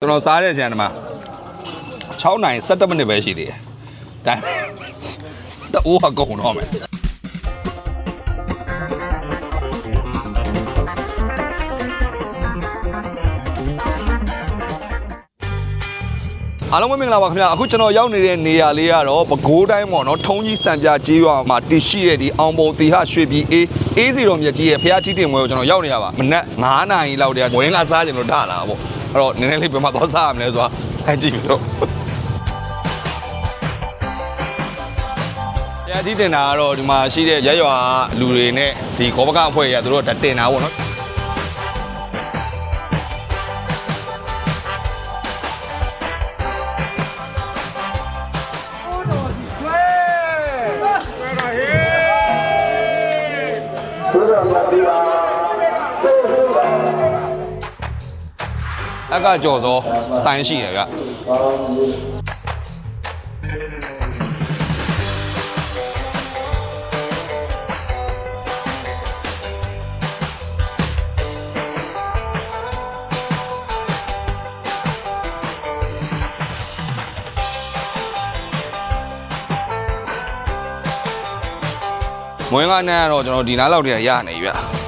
ကျွန်တော်စားတဲ့ကြံဒီမှာ6နိုင်17မိနစ်ပဲရှိသေးတယ်ဒါပေမဲ့တအိုးကကုန်တော့မယ်အားလုံးပဲမင်္ဂလာပါခင်ဗျာအခုကျွန်တော်ရောက်နေတဲ့နေရာလေးကတော့ပဲခူးတိုင်းပေါ့နော်ထုံးကြီးစံပြကြေးရွာမှာတည်ရှိတဲ့ဒီအောင်ပုံတီဟရွှေပြည်အေးအေးစီတော်မြတ်ကြီးရဲ့ဖះတီးတင်ပွဲကိုကျွန်တော်ရောက်နေရပါမနက်9နာရီလောက်တည်းကဝင်းကစားကြင်လို့ထလာတာပေါ့ အဲ့တော့နည်းနည်းလေးပြန်မသွားစားရမလဲဆိုတာအဲ့ကြည့်ပြီးတော့။တရားကြီးတင်တာကတော့ဒီမှာရှိတဲ့ရက်ရွာလူတွေနဲ့ဒီကောပကအဖွဲ့ရသူတို့ကတင်တာပေါ့နော်။ အကကြော်စောစိုင်းရှိတယ်ကမွေးကနဲ့ကတော့ကျွန်တော်ဒီနားလောက်တည်းရနေပြီဗျ။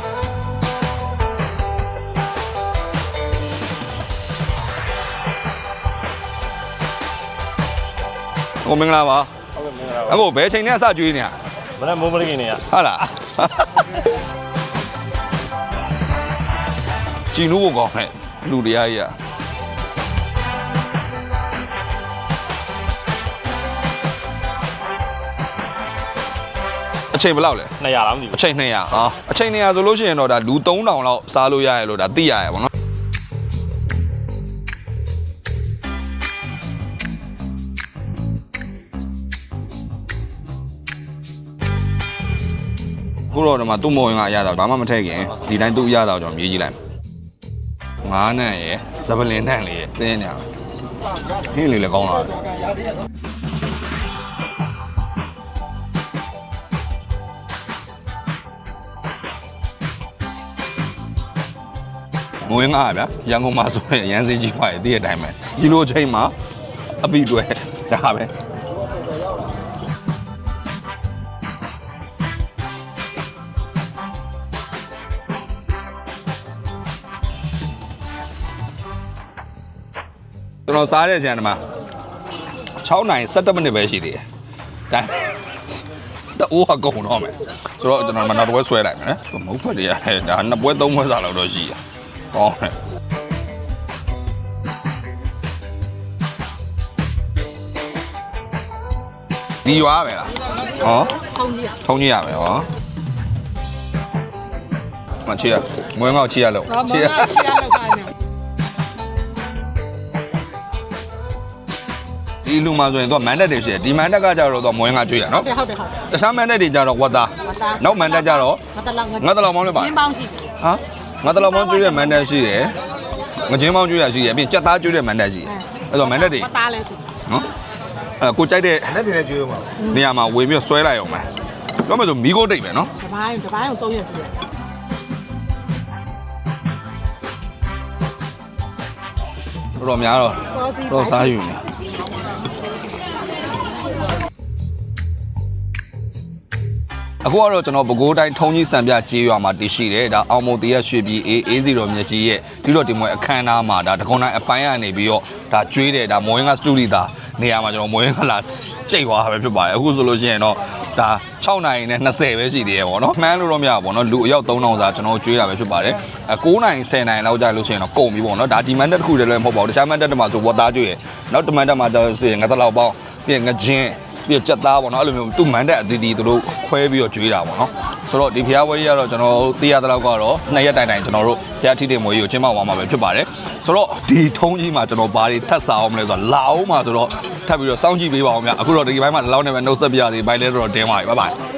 ဟိုမင်္ဂလာပါဟုတ်ကဲ့မင်္ဂလာပါအခုဘယ်ချိန်နဲ့အစကျွေးနေရမနက်မိုးမလကင်းနေရဟုတ်လားကြည်နူးဖို့ကောင်းတယ်လူတရားကြီးอ่ะအချိန်ဘယ်လောက်လဲ200လားမသိအဘူးချိန်200ဟာအချိန်200ဆိုလို့ရှိရင်တော့ဒါလူ3000လောက်စားလို့ရရလို့ဒါသိရရပါတော့ ခုတော့ဒီမှာသူ့မောင်ရင်ကအရတော့ဘာမှမထည့်ခင်ဒီတိုင်းသူ့အရတော့ကျွန်တော်မြေးကြည့်လိုက်ငါးနဲ့ရယ်ဇပလင်နဲ့လေးရယ်သင်းနေအောင်ဟင်းလေးလည်းကောင်းလာတယ်ငွေငါးဗျာရန်ကုန်မှာဆိုရင်ရန်စင်းကြီးပါရဲ့တည့်တဲ့အတိုင်းပဲဒီလိုအချိန်မှာအပိတွေဒါပဲ ကျွန်တော်စားတဲ့ကြံဒီမှာ6နိုင်17မိနစ်ပဲရှိသေးတယ်ဒါပေမဲ့တအိုးကကုန်တော့မယ်ဆိုတော့ကျွန်တော်မနောက်တစ်ပွဲဆွဲလိုက်မယ်နော်မဟုတ်ဖွဲ့တည်းရတယ်ဒါနှစ်ပွဲသုံးပွဲစားလောက်တော့ရှိရကောင်းတယ်ဒီရွာပဲလားဟောထုံးကြီးอ่ะထုံးကြီးရမယ်ဟောမချီရမွေးငေါက်ချီရလို့တော့မမဆီရလောက်ခိုင်းနေ ဒီလူမှာဆိုရင်တော့မန်တက်တွေရှိတယ်ဒီမန်တက်ကကြတော့တော့မွေးငါကျွေးရနော်ဟုတ်တယ်ဟုတ်တယ်ဟုတ်တယ်တခြားမန်တက်တွေကြတော့ဝတ်သားမသားနောက်မန်တက်ကြတော့ငါတလောက်ငါတလောက်မောင်းလည်းပါရင်းပေါင်းရှိတယ်ဟာငါတလောက်မောင်းကျွေးတဲ့မန်တက်ရှိတယ်ငကြင်းမောင်းကျွေးရရှိတယ်ပြီးရင်ကြက်သားကျွေးတဲ့မန်တက်ရှိတယ်အဲ့တော့မန်တက်တွေမသားလဲရှိတယ်နော်အဲကိုကြိုက်တဲ့လက်ပြင်းနဲ့ကျွေးဦးမှာနေရာမှာဝင်ပြီးတော့ဆွဲလိုက်အောင်မယ်တော့မဆိုမီးကိုတိတ်ပဲနော်တပိုင်းတပိုင်းကို3ရက်ပြည့်တော်တော်များတော့စောစီတော့စားယူနေ အခုကတော့ကျွန်တော်ပဲခူးတိုင်းထုံးကြီးစံပြကြေးရွာမှာတည်ရှိတယ်ဒါအောင်မုံတရရွှေပြည်အေးအေးစီတော်မြတ်ကြီးရဲ့ဒီတော့ဒီမွေအခမ်းအနားမှာဒါတကုံတိုင်းအပိုင်းကနေပြီးတော့ဒါကျွေးတယ်ဒါမွေးငါစတူဒီတာနေရာမှာကျွန်တော်မွေးငါလာကြိတ်သွားတာပဲဖြစ်ပါတယ်အခုဆိုလို့ရှိရင်တော့ဒါ6နိုင်နဲ့20ပဲရှိသေးတယ်ပေါ့နော်မှန်းလို့တော့မရဘူးပေါ့နော်လူအယောက်3000စာကျွန်တော်ကျွေးတာပဲဖြစ်ပါတယ်အဲ9နိုင်10နိုင်လောက်ကြာလို့ရှိရင်တော့ကုန်ပြီပေါ့နော်ဒါဒီမန်တက်တစ်ခုတည်းလည်းမဟုတ်ပါဘူးတခြားမန်တက်တွေမှာဆိုဝတ်သားကျွေးရနောက်တမန်တက်မှာကျတော့ဆိုရင်ငါးတလောက်ပေါင်းပြီးရင်ငချင်း ပြီးတော့ကြက်သားပေါ့နော်အဲ့လိုမျိုးသူ့မန်တက်အသီးသီးသူတို့ခွဲပြီးတော့ကျွေးတာပေါ့နော်ဆိုတော့ဒီဖျားဝဲကြီးကတော့ကျွန်တော်တို့သိရတဲ့လောက်ကတော့နှစ်ရက်တိုင်တိုင်ကျွန်တော်တို့ဖျားထီတင်မွေးကြီးကိုကျင်းပသွားမှာပဲဖြစ်ပါတယ်ဆိုတော့ဒီထုံးကြီးမှာကျွန်တော်ဘာတွေထပ်စားအောင်မလဲဆိုတော့လာအောင်မှာဆိုတော့ထပ်ပြီးတော့စောင့်ကြည့်ပေးပါအောင်ဗျအခုတော့ဒီဘက်မှာလောက်နေပဲနှုတ်ဆက်ပြရသေးဘိုင်လဲတော့တင်းပါပြီဘိုင်ဘိုင်